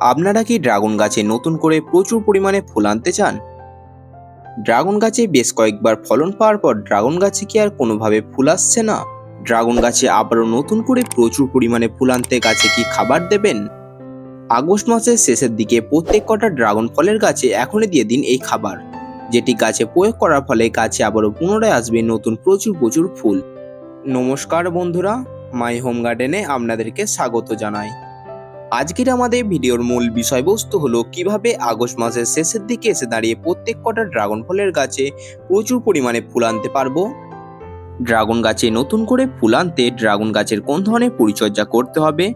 আপনারা কি ড্রাগন গাছে নতুন করে প্রচুর পরিমাণে ফুল আনতে চান? ড্রাগন গাছে বেশ কয়েকবার ফলন পাওয়ার পর ড্রাগন গাছে কি আর কোনোভাবে ফুল আসছে না? ড্রাগন গাছে আবারও নতুন করে প্রচুর পরিমাণে ফুল আনতে গাছে কি খাবার দেবেন? আগস্ট মাসের শেষের দিকে প্রত্যেক কটা ড্রাগন ফলের গাছে এখনই দিয়ে দিন এই খাবার। যেটি গাছে প্রয়োগ করার ফলে গাছে আবারও পুনরায় আসবে নতুন প্রচুর প্রচুর ফুল। নমস্কার বন্ধুরা, মাই হোম গার্ডেনে আপনাদেরকে স্বাগত জানাই। আজকের আমাদের ভিডিওর মূল বিষয়বস্তু হলো কীভাবে আগস্ট মাসের শেষের দিকে এসে দাঁড়িয়ে প্রত্যেক কটা ড্রাগন ফলের গাছে প্রচুর পরিমাণে ফুল আনতে পারব। ড্রাগন গাছে নতুন করে ফুল আনতে ড্রাগন গাছের কোন ধরনের পরিচর্যা করতে হবে?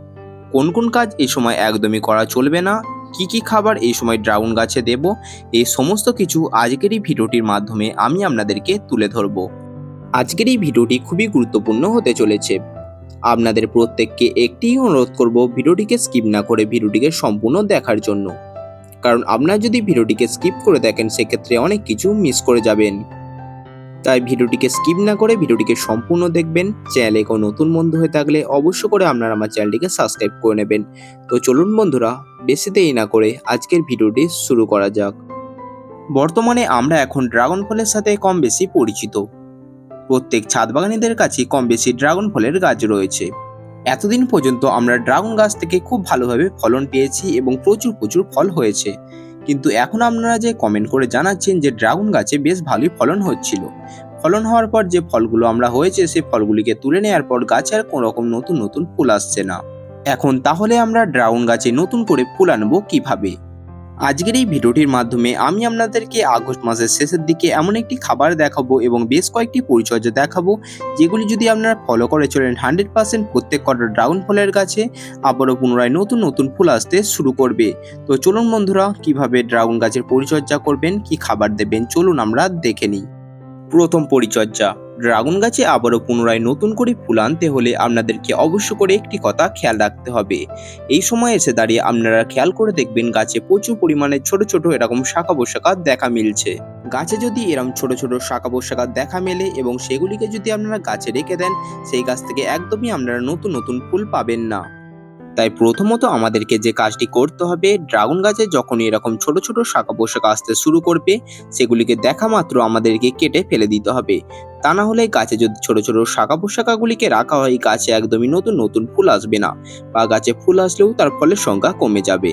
কোন কোন কাজ এই সময় একদমই করা চলবে না? কি কি খাবার এই সময় ড্রাগন গাছে দেব? এই সমস্ত কিছু আজকের এই ভিডিওটির মাধ্যমে আমি আপনাদেরকে তুলে ধরব। আজকের এই ভিডিওটি খুবই গুরুত্বপূর্ণ হতে চলেছে। আপনাদের প্রত্যেককে একটি অনুরোধ করব ভিডিওটিকে স্কিপ না করে ভিডিওটিকে সম্পূর্ণ দেখার জন্য। কারণ আপনারা যদি ভিডিওটিকে স্কিপ করে দেখেন, সেক্ষেত্রে অনেক কিছু মিস করে যাবেন। তাই ভিডিওটিকে স্কিপ না করে ভিডিওটিকে সম্পূর্ণ দেখবেন। চ্যানেলে কোনো নতুন বন্ধু হয়ে থাকলে অবশ্য করে আপনারা আমার চ্যানেলটিকে সাবস্ক্রাইব করে নেবেন। তো চলুন বন্ধুরা, বেশি দেরি না করে আজকের ভিডিওটি শুরু করা যাক। বর্তমানে আমরা এখন ড্রাগন ফলের সাথে কম বেশি পরিচিত। প্রত্যেক ছাদ বাগানীদের কাছে কম বেশি ড্রাগন ফলের গাছ রয়েছে। এতদিন পর্যন্ত আমরা ড্রাগন গাছ থেকে খুব ভালোভাবে ফলন পেয়েছি এবং প্রচুর প্রচুর ফল হয়েছে। কিন্তু এখন আপনারা যে কমেন্ট করে জানাচ্ছেন যে ড্রাগন গাছে বেশ ভালোই ফলন হচ্ছিল। ফলন হওয়ার পর যে ফলগুলো আমরা হয়েছে সেই ফলগুলিকে তুলে নেওয়ার পর গাছে আর কোনো রকম নতুন নতুন ফুল আসছে না। এখন তাহলে আমরা ড্রাগন গাছে নতুন করে ফুল আনব কীভাবে? আজকের এই ভিডিওটির মাধ্যমে আমি আপনাদেরকে আগস্ট মাসের শেষের দিকে এমন একটি খাবার দেখাবো এবং বেশ কয়েকটি পরিচর্যা দেখাবো, যেগুলি যদি আপনারা ফলো করে চলেন হান্ড্রেড পার্সেন্ট প্রত্যেক কটা ড্রাগন ফলের গাছে, আবারও পুনরায় নতুন নতুন ফুল আসতে শুরু করবে। তো চলুন বন্ধুরা, কীভাবে ড্রাগন গাছের পরিচর্যা করবেন, কি খাবার দেবেন, চলুন আমরা দেখে নিই। প্রথম পরিচর্যা ড্রাগন গাছে আবারও পুনরায় নতুন করে ফুল আনতে হলে আপনাদেরকে অবশ্য করে একটি কথা খেয়াল রাখতে হবে। এই সময় এসে দাঁড়িয়ে আপনারা খেয়াল করে দেখবেন গাছে প্রচুর পরিমাণে ছোট ছোট এরকম শাখা পোশাকা দেখা মিলছে। গাছে যদি এরকম ছোট ছোট শাখা পোশাকা দেখা মেলে এবং সেগুলিকে যদি আপনারা গাছে রেখে দেন, সেই গাছ থেকে একদমই আপনারা নতুন নতুন ফুল পাবেন না। তাই প্রথমত আমাদেরকে যে কাজটি করতে হবে, ড্রাগন গাছে যখন এরকম ছোট ছোট শাখা পোশাক আসতে শুরু করবে, সেগুলিকে দেখা মাত্র আমাদেরকে কেটে ফেলে দিতে হবে। তা না হলে গাছে যদি ছোট ছোট শাখা পোশাকাগুলিকে রাখা হয়, গাছে একদমই নতুন নতুন ফুল আসবে না বা গাছে ফুল আসলেও তার ফলের সংখ্যা কমে যাবে।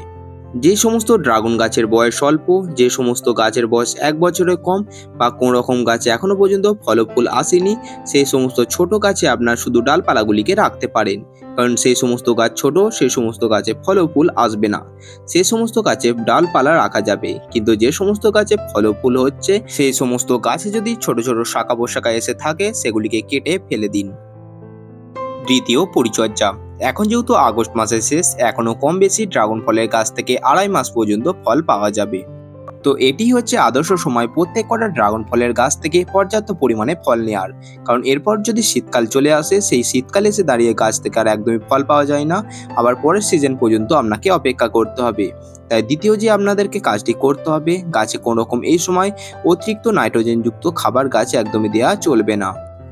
যে সমস্ত ড্রাগন গাছের বয়স অল্প, যে সমস্ত গাছের বয়স এক বছরের কম বা কোনো রকম গাছে এখনও পর্যন্ত ফল ফুল আসেনি, সেই সমস্ত ছোট গাছে আপনার শুধু ডালপালাগুলিকে রাখতে পারেন। কারণ সেই সমস্ত গাছ ছোট, সেই সমস্ত গাছে ফল ফুল আসবে না। সেই সমস্ত গাছে ডালপালা রাখা যাবে। কিন্তু যে সমস্ত গাছে ফল ফুল হচ্ছে, সেই সমস্ত গাছে যদি ছোট ছোট শাখা পোশাকা এসে থাকে, সেগুলিকে কেটে ফেলে দিন। দ্বিতীয় পরিচর্যা। এখন যেহেতু আগস্ট মাসের শেষ, এখনও কম বেশি ড্রাগন ফলের গাছ থেকে আড়াই মাস পর্যন্ত ফল পাওয়া যাবে। তো এটি হচ্ছে আদর্শ সময় প্রত্যেক কটা ড্রাগন ফলের গাছ থেকে পর্যাপ্ত পরিমাণে ফল নেওয়ার কারণ এরপর যদি শীতকাল চলে আসে, সেই শীতকালে এসে দাঁড়িয়ে গাছ থেকে আর একদমই ফল পাওয়া যায় না। আবার পরের সিজন পর্যন্ত আপনাকে অপেক্ষা করতে হবে। তাই দ্বিতীয় যে আপনাদেরকে কাজটি করতে হবে, গাছে কোনো রকম এই সময় অতিরিক্ত নাইট্রোজেনযুক্ত খাবার গাছে একদমই দেওয়া চলবে না।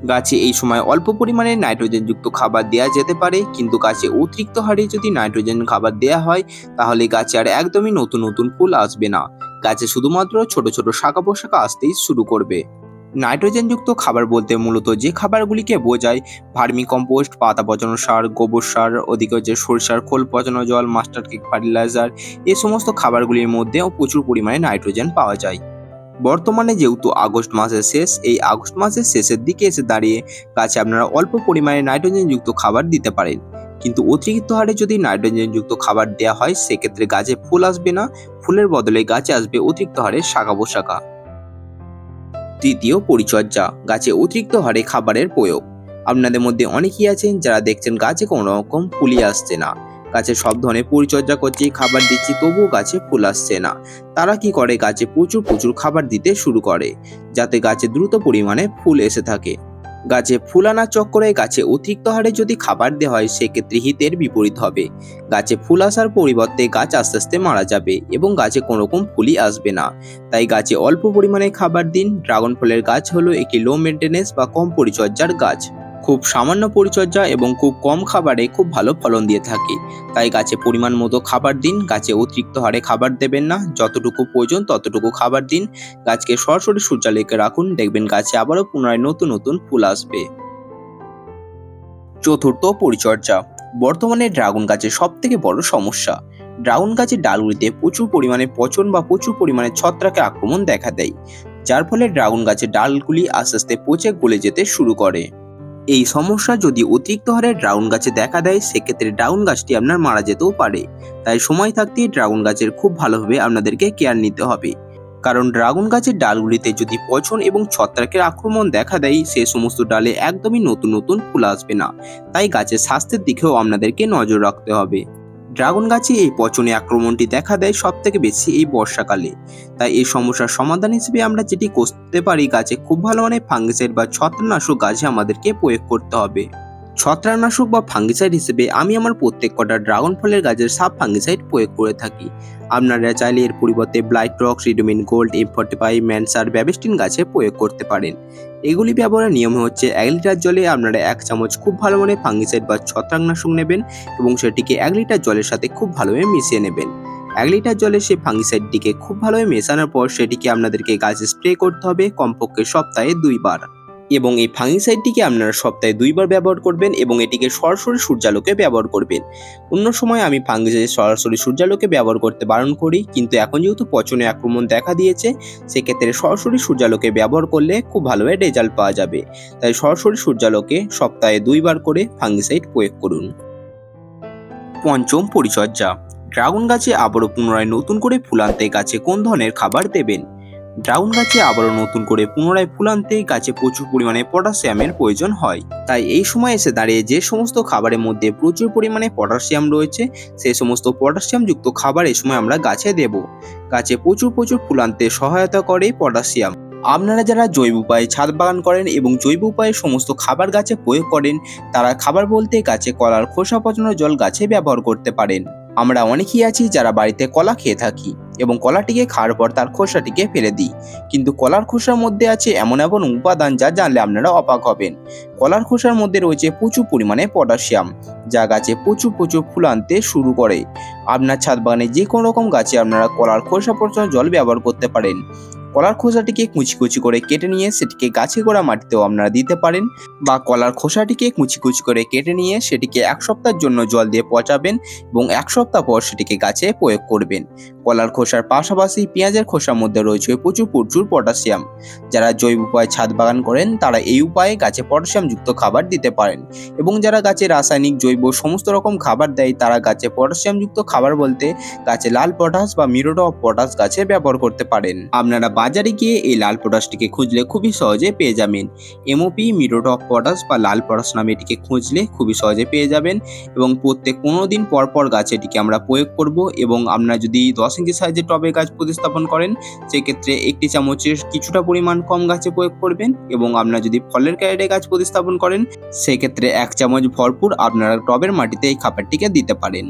গাছে এই সময় অল্প পরিমাণে নাইট্রোজেনযুক্ত খাবার দেওয়া যেতে পারে, কিন্তু গাছে অতিরিক্ত হারে যদি নাইট্রোজেন খাবার দেওয়া হয়, তাহলে গাছে আর একদমই নতুন নতুন ফুল আসবে না। গাছে শুধুমাত্র ছোট ছোট শাখা পোশাকা আসতেই শুরু করবে। নাইট্রোজেনযুক্ত খাবার বলতে মূলত যে খাবারগুলিকে বোঝায় ভার্মি কম্পোস্ট পাতা পচানো সার, গোবর সার, ওদিকে হচ্ছে সরিষার খোল পচানো জল মাস্টার কেক ফার্টিলাইজার এই সমস্ত খাবারগুলির মধ্যেও প্রচুর পরিমাণে নাইট্রোজেন পাওয়া যায়। বর্তমানে যেহেতু আগস্ট মাসের শেষ, এই আগস্ট মাসের শেষের দিকে এসে দাঁড়িয়ে গাছে আপনারা অল্প পরিমাণে নাইট্রোজেনযুক্ত খাবার দিতে পারেন। কিন্তু অতিরিক্ত হারে যদি নাইট্রোজেনযুক্ত খাবার দেওয়া হয়, সেক্ষেত্রে গাছে ফুল আসবে না, ফুলের বদলে গাছে আসবে অতিরিক্ত হারে শাখা পোশাখা তৃতীয় পরিচর্যা, গাছে অতিরিক্ত হারে খাবারের প্রয়োগ। আপনাদের মধ্যে অনেকেই আছেন যারা দেখছেন গাছে কোনো রকম ফুলই আসছে না। গাছে সব ধরনের পরিচর্যা করছি, খাবার দিচ্ছি, তবুও গাছে ফুল আসছে না। তারা কি করে? গাছে প্রচুর প্রচুর খাবার দিতে শুরু করে, যাতে গাছে দ্রুত পরিমাণে ফুল এসে থাকে। গাছে ফুল আনার চক্করে গাছে অতিরিক্ত হারে যদি খাবার দেওয়া হয়, সেক্ষেত্রে হিতের বিপরীত হবে। গাছে ফুল আসার পরিবর্তে গাছ আস্তে আস্তে মারা যাবে এবং গাছে কোনো রকম ফুলই আসবে না। তাই গাছে অল্প পরিমাণে খাবার দিন। ড্রাগন ফলের গাছ হলো একটি লো মেনটেনেন্স বা কম পরিচর্যার গাছ। খুব সামান্য পরিচর্যা এবং খুব কম খাবারে খুব ভালো ফলন দিয়ে থাকে। তাই গাছে পরিমাণ মতো খাবার দিন, গাছে অতিরিক্ত হারে খাবার দেবেন না। যতটুকু প্রয়োজন ততটুকু খাবার দিন। গাছকে সরাসরি সূর্যালোকে রাখুন, দেখবেন গাছে আবারও পুনরায় নতুন নতুন ফুল আসবে। চতুর্থ পরিচর্যা। বর্তমানে ড্রাগন গাছের সব থেকে বড় সমস্যা। ড্রাগন গাছের ডালগুলিতে প্রচুর পরিমাণে পচন বা প্রচুর পরিমাণে ছত্রাকের আক্রমণ দেখা দেয়, যার ফলে ড্রাগন গাছের ডালগুলি আস্তে আস্তে পচে গলে যেতে শুরু করে। এই সমস্যা যদি অতিরিক্ত হারে ড্রাগন গাছে দেখা দেয়, সেক্ষেত্রে ড্রাগন গাছটি আপনার মারা যেতেও পারে। তাই সময় থাকতে ড্রাগন গাছের খুব ভালোভাবে আপনাদেরকে কেয়ার নিতে হবে। কারণ ড্রাগন গাছের ডালগুলিতে যদি পচন এবং ছত্রাকের আক্রমণ দেখা দেয়, সে সমস্ত ডালে একদমই নতুন নতুন ফুল আসবে না। তাই গাছের স্বাস্থ্যের দিকেও আপনাদেরকে নজর রাখতে হবে। ড্রাগন গাছে এই পচনে আক্রমণটি দেখা দেয় সব থেকে বেশি এই বর্ষাকালে। তাই এই সমস্যার সমাধান হিসেবে আমরা যেটি করতে পারি গাছে খুব ভালো মানে ফাঙ্গিসাইড বা ছত্রনাশক গাছে আমাদেরকে প্রয়োগ করতে হবে। ছত্রাকনাশক বা ফাঙ্গিসাইড হিসেবে আমি আমার প্রত্যেক কটা ড্রাগন ফলের গাছের সাব ফাঙ্গিসাইড প্রয়োগ করে থাকি। আপনারা চাইলে এর পরিবর্তে blight rocks Ridomil gold M forty five ম্যানসার Bavistin গাছে প্রয়োগ করতে পারেন। এগুলি ব্যবহারের নিয়ম হচ্ছে এক লিটার জলে আপনারা এক চামচ খুব ভালো মানে ফাঙ্গিসাইড বা ছত্রাকনাশক নেবেন এবং সেটিকে এক লিটার জলের সাথে খুব ভালোভাবে মিশিয়ে নেবেন। এক লিটার জলে সেই ফাঙ্গিসাইডটিকে খুব ভালোভাবে মেশানোর পর সেটিকে আপনাদেরকে গাছে স্প্রে করতে হবে, কমপক্ষে সপ্তাহে দুইবার। এবং এই ফাঙ্গিসাইডটিকে আপনারা সপ্তাহে দুইবার ব্যবহার করবেন এবং এটিকে সরাসরি সূর্যালোকে ব্যবহার করবেন। অন্য সময় আমি ফাঙ্গিসাইড সরাসরি সূর্যালোকে ব্যবহার করতে বারণ করি, কিন্তু এখন যেহেতু পচনে আক্রমণ দেখা দিয়েছে, সেক্ষেত্রে সরাসরি সূর্যালোকে ব্যবহার করলে খুব ভালোভাবে রেজাল্ট পাওয়া যাবে। তাই সরাসরি সূর্যালোকে সপ্তাহে দুইবার করে ফাঙ্গিসাইড প্রয়োগ করুন। পঞ্চম পরিচর্যা। ড্রাগন গাছে আবারও পুনরায় নতুন করে ফুল আনতে গাছে কোন ধরনের খাবার দেবেন? ড্রাগন গাছে আবারও নতুন করে পুনরায় ফুল আনতে গাছে প্রচুর পরিমাণে পটাশিয়ামের প্রয়োজন হয়। তাই এই সময় এসে দাঁড়িয়ে যে সমস্ত খাবারের মধ্যে প্রচুর পরিমাণে পটাশিয়াম রয়েছে, সেই সমস্ত পটাশিয়ামযুক্ত খাবার এই সময় আমরা গাছে দেব। গাছে প্রচুর প্রচুর ফুল আনতে সহায়তা করে পটাশিয়াম। আপনারা যারা জৈব উপায়ে ছাদ বাগান করেন এবং জৈব উপায়ে সমস্ত খাবার গাছে প্রয়োগ করেন, তারা খাবার বলতে গাছে কলার খোসা পচানো জল গাছে ব্যবহার করতে পারেন। আমরা অনেকেই আছি যারা বাড়িতে কলা খেয়ে থাকি। এবং কলাটিকে খাওয়ার পর তার খোসাটিকে ফেলে দিই। কিন্তু কলার খোসার মধ্যে আছে এমন এমন উপাদান যা জানলে আপনারা অবাক হবেন। কলার খোসার মধ্যে রয়েছে প্রচুর পরিমাণে পটাশিয়াম, যা গাছে প্রচুর প্রচুর ফুল আনতে শুরু করে। আপনার ছাদ বাগানে যে কোনো রকম গাছে আপনারা কলার খোসা পর্যন্ত জল ব্যবহার করতে পারেন। কলার খোসাটিকে কুচি কুচি করে কেটে নিয়ে সেটিকে গাছে গোড়া মাটিতেও আপনারা দিতে পারেন বা কলার খোসাটিকে কুচি কুচি করে কেটে নিয়ে সেটিকে এক সপ্তাহের জন্য জল দিয়ে পচাবেন এবং এক সপ্তাহ পর সেটিকে গাছে প্রয়োগ করবেন। কলার খোসার পাশাপাশি পেঁয়াজের খোসার মধ্যে রয়েছে প্রচুর প্রচুর পটাশিয়াম। যারা জৈব উপায়ে ছাদ বাগান করেন, তারা এই উপায়ে গাছে পটাশিয়ামযুক্ত খাবার দিতে পারেন এবং যারা গাছে রাসায়নিক, জৈব সমস্ত রকম খাবার দেয়, তারা গাছে পটাশিয়ামযুক্ত খাবার বলতে গাছে লাল পটাশ বা মিরোটা অফ পটাশ গাছে ব্যবহার করতে পারেন। আপনারা বাজারে গিয়ে এই লাল পটাশটিকে খুঁজলে খুবই সহজে পেয়ে যাবেন। এমওপি মিরোটা অফ পটাশ বা লাল পটাশ নামে এটিকে খুঁজলে খুবই সহজে পেয়ে যাবেন এবং প্রত্যেক পনেরো দিন পর পর গাছে এটিকে আমরা প্রয়োগ করব এবং আপনারা যদি দশ ইঞ্চি সাইজের টবে গাছ প্রতিস্থাপন করেন, সেক্ষেত্রে একটি চামচের কিছুটা পরিমাণ কম গাছে প্রয়োগ করবেন এবং আপনারা যদি ফলের ক্যারেটে গাছ প্রতিস্থাপন করেন, সেক্ষেত্রে এক চামচ ভরপুর আপনারা টবের মাটিতে এই খাবারটিকে দিতে পারেন।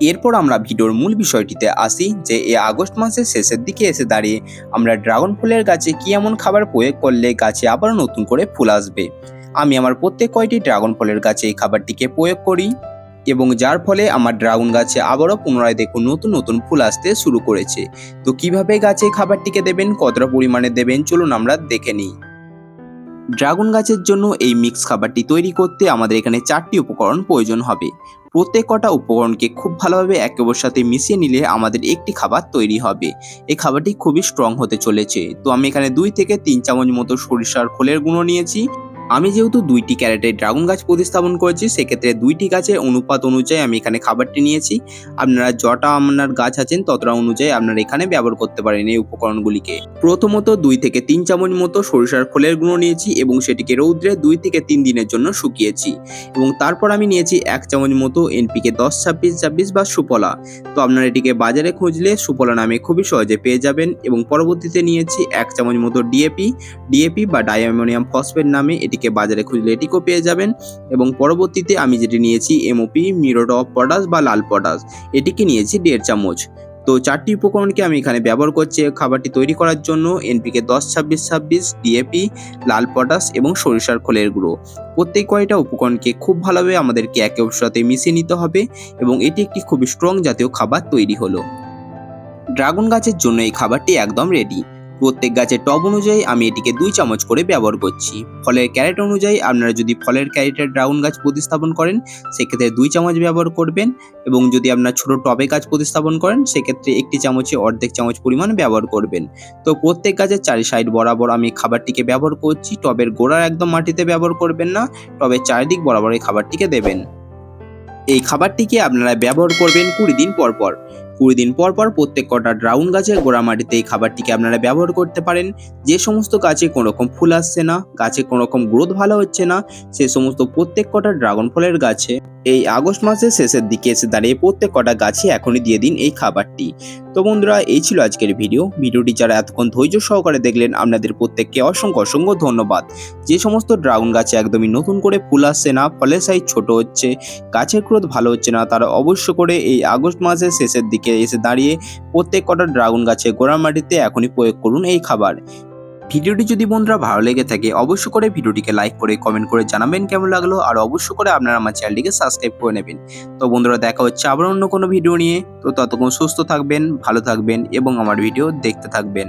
এরপর আমরা ভিডিওর মূল বিষয়টিতে আসি যে এই আগস্ট মাসের শেষের দিকে এসে দাঁড়িয়ে আমরা ড্রাগন ফুলের গাছে কি এমন খাবার প্রয়োগ করলে গাছে আবার নতুন করে ফুল আসবে? আমি আমার প্রত্যেক কয়টি ড্রাগন ফলের গাছে এই খাবারটিকে প্রয়োগ করি এবং যার ফলে আমার ড্রাগন গাছে আবারও পুনরায় দেখুন নতুন নতুন ফুল আসতে শুরু করেছে। তো কীভাবে গাছে খাবারটিকে দেবেন, কতটা পরিমাণে দেবেন, চলুন আমরা দেখে নিই। ড্রাগন গাছের জন্য এই মিক্স খাবারটি তৈরি করতে আমাদের এখানে চারটি উপকরণ প্রয়োজন হবে। প্রত্যেক কটা উপকরণকে খুব ভালোভাবে একে অপরের সাথে মিশিয়ে নিলে আমাদের একটি খাবার তৈরি হবে। এই খাবারটি খুবই স্ট্রং হতে চলেছে। তো আমি এখানে দুই থেকে তিন চামচ মতো সরিষার খোলের গুঁড়ো নিয়েছি। আমি যেহেতু দুইটি ক্যারেটে ড্রাগন গাছ প্রতিস্থাপন করেছি, সেক্ষেত্রে দুইটি গাছের অনুপাত অনুযায়ী আমি এখানে খাবারটি নিয়েছি। আপনারা যটা আপনার গাছ আছেন, ততটা অনুযায়ী আপনারা এখানে ব্যবহার করতে পারেন এই উপকরণগুলিকে। প্রথমত দুই থেকে তিন চামচ মতো সরিষার খোলের গুঁড়ো নিয়েছি এবং সেটিকে রৌদ্রে দুই থেকে তিন দিনের জন্য শুকিয়েছি। এবং তারপর আমি নিয়েছি এক চামচ মতো এনপিকে দশ ছাব্বিশ ছাব্বিশ বা সুপলা তো আপনারা এটিকে বাজারে খুঁজলে সুপলা নামে খুবই সহজে পেয়ে যাবেন এবং পরবর্তীতে নিয়েছি এক চামচ মতো ডিএপি। ডিএপি বা ডাইঅ্যামোনিয়াম ফসফেট নামে এটিকে বাজারে খুঁজলে এটিকেও পেয়ে যাবেন। এবং পরবর্তীতে আমি যেটি নিয়েছি এমওপি মিরোড অফ পটাশ বা লাল পটাশ এটিকে নিয়েছি দেড় চামচ। তো চারটি উপকরণকে আমি এখানে ব্যবহার করছি খাবারটি তৈরি করার জন্য। এনপিকে দশ, ছাব্বিশ ছাব্বিশ ডিএপি লাল পটাশ এবং সরিষার খোলের গুঁড়ো। প্রত্যেক কয়টা উপকরণকে খুব ভালোভাবে আমাদেরকে একে অপরের সাথে মিশিয়ে নিতে হবে এবং এটি একটি খুবই স্ট্রং জাতীয় খাবার তৈরি হলো। ড্রাগন গাছের জন্য এই খাবারটি একদম রেডি প্রত্যেক গাছের টব অনুযায়ী আমি এটিকে দুই চামচ করে ব্যবহার করছি। ফলের ক্যারেট অনুযায়ী আপনারা যদি ফলের ক্যারেটের ড্রাগন গাছ প্রতিস্থাপন করেন, সেক্ষেত্রে দুই চামচ ব্যবহার করবেন এবং যদি আপনার ছোট টবে গাছ প্রতিস্থাপন করেন, সেক্ষেত্রে একটি চামচে অর্ধেক চামচ পরিমাণ ব্যবহার করবেন। তো প্রত্যেক গাছের চারি সাইড বরাবর আমি খাবারটিকে ব্যবহার করছি। টবের গোড়ার একদম মাটিতে ব্যবহার করবেন না, টবের চারিদিক বরাবর এই খাবারটিকে দেবেন। এই খাবারটিকে আপনারা ব্যবহার করবেন কুড়ি দিন পর পর। কুড়ি দিন পর পর প্রত্যেক কটা ড্রাউন গাছের গোড়া মাটিতে এই খাবারটিকে আপনারা ব্যবহার করতে পারেন। যে সমস্ত গাছে কোনো রকম ফুল আসছে না, গাছে কোনো রকম গ্রোথ ভালো হচ্ছে না, সে সমস্ত প্রত্যেক কটা ড্রাগন ফলের গাছে এই আগস্ট মাসের শেষের দিকে এসে দাঁড়িয়ে প্রত্যেক কটা গাছে এখনই দিয়ে দিন এই খাবারটি। তো বন্ধুরা, এই ছিল আজকের ভিডিও। ভিডিওটি যারা এতক্ষণ ধৈর্য সহকারে দেখলেন, আপনাদের প্রত্যেককে অসংখ্য অসংখ্য ধন্যবাদ। যে সমস্ত ড্রাগন গাছে একদমই নতুন করে ফুল আসছে না ফলের সাইজ ছোট হচ্ছে, গাছের ক্রোধ ভালো হচ্ছে না, তারা অবশ্য করে এই আগস্ট মাসের শেষের দিকে এসে দাঁড়িয়ে প্রত্যেক কটা ড্রাগন গাছে গোড়া মাটিতে এখনই প্রয়োগ করুন এই খাবার। ভিডিওটি যদি বন্ধুরা ভালো লেগে থাকে, অবশ্য করে ভিডিওটিকে লাইক করে কমেন্ট করে জানাবেন কেমন লাগল। আর অবশ্য করে আপনারা আমার চ্যানেলটিকে সাবস্ক্রাইব করে নেবেন। তো বন্ধুরা, দেখা হচ্ছে আবার অন্য কোনো ভিডিও নিয়ে। তো ততক্ষণ সুস্থ থাকবেন, ভালো থাকবেন এবং আমার ভিডিও দেখতে থাকবেন।